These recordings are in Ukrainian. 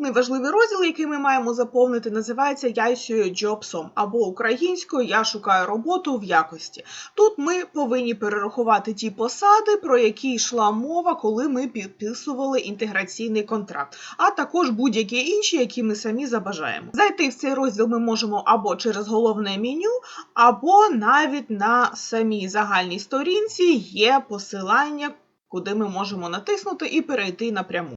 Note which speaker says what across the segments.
Speaker 1: Наступний важливий розділ, який ми маємо заповнити, називається Я джобсом або українською Я шукаю роботу в якості. Тут ми повинні перерахувати ті посади, про які йшла мова, коли ми підписували інтеграційний контракт, а також будь-які інші, які ми самі забажаємо. Зайти в цей розділ ми можемо або через головне меню, або навіть на самій загальній сторінці є посилання, куди ми можемо натиснути і перейти напряму.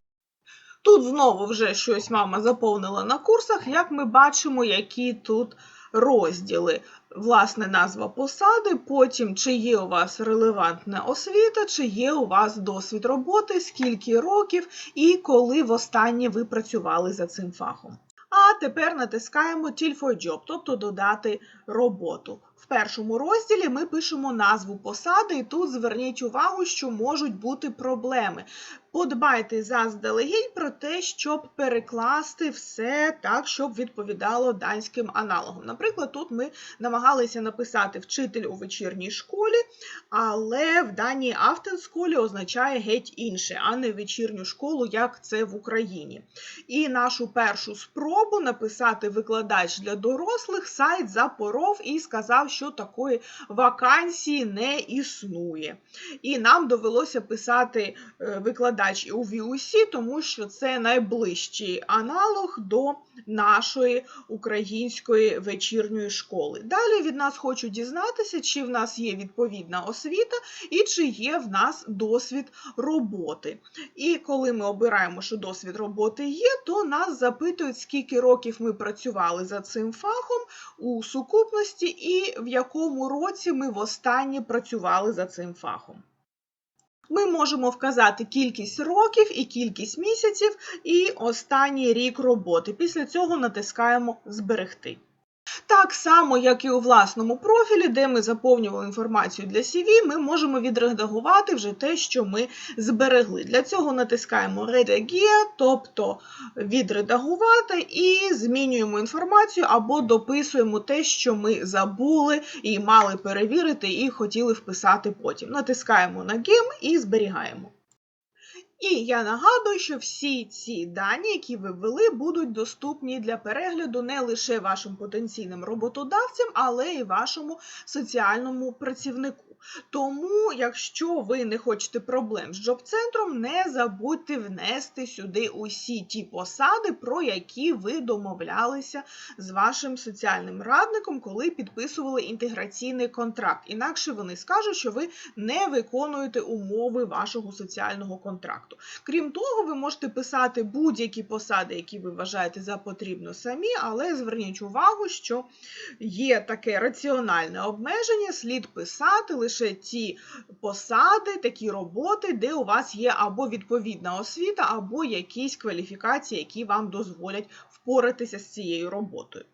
Speaker 1: Тут знову вже щось мама заповнила на курсах, як ми бачимо, які тут розділи. Власне, назва посади, потім чи є у вас релевантна освіта, чи є у вас досвід роботи, скільки років і коли востаннє ви працювали за цим фахом. А тепер натискаємо Till for Job, тобто додати роботу. В першому розділі ми пишемо назву посади, і тут зверніть увагу, що можуть бути проблеми. Подбайте заздалегідь про те, щоб перекласти все так, щоб відповідало данським аналогам. Наприклад, тут ми намагалися написати вчитель у вечірній школі, але в даній автонсколі означає геть інше, а не вечірню школу, як це в Україні. І нашу першу спробу написати викладач для дорослих сайт запоров і сказав, що такої вакансії не існує. І нам довелося писати е, викладач у VUC, тому що це найближчий аналог до нашої української вечірньої школи. Dалі від нас хочуть дізнатися, чи в нас є відповідна освіта і чи є в нас досвід роботи. І коли ми обираємо, що досвід роботи є, то нас запитують, скільки років ми працювали за цим фахом у сукупності і в якому році ми востаннє працювали за цим фахом. Ми можемо вказати кількість років і кількість місяців і останній рік роботи. Після цього натискаємо Зберегти. Так само, як і у власному профілі, де ми заповнювали інформацію для CV, ми можемо відредагувати вже те, що ми зберегли. Для цього натискаємо Redagia, тобто відредагувати, і змінюємо інформацію або дописуємо те, що ми забули і мали перевірити, і хотіли вписати потім. Натискаємо на Gem і зберігаємо. І я нагадую, що всі ці дані, які ви ввели, будуть доступні для перегляду не лише вашим потенційним роботодавцям, але й вашому соціальному працівнику. Тому, якщо ви не хочете проблем з джоб-центром, не забудьте внести сюди усі ті посади, про які ви домовлялися з вашим соціальним радником, коли підписували інтеграційний контракт. Інакше вони скажуть, що ви не виконуєте умови вашого соціального контракту. Крім того, ви можете писати будь-які посади, які ви вважаєте за потрібно самі, але зверніть увагу, що є таке раціональне обмеження, слід писати лише лише ті посади, такі роботи, де у вас є або відповідна освіта, або якісь кваліфікації, які вам дозволять впоратися з цією роботою.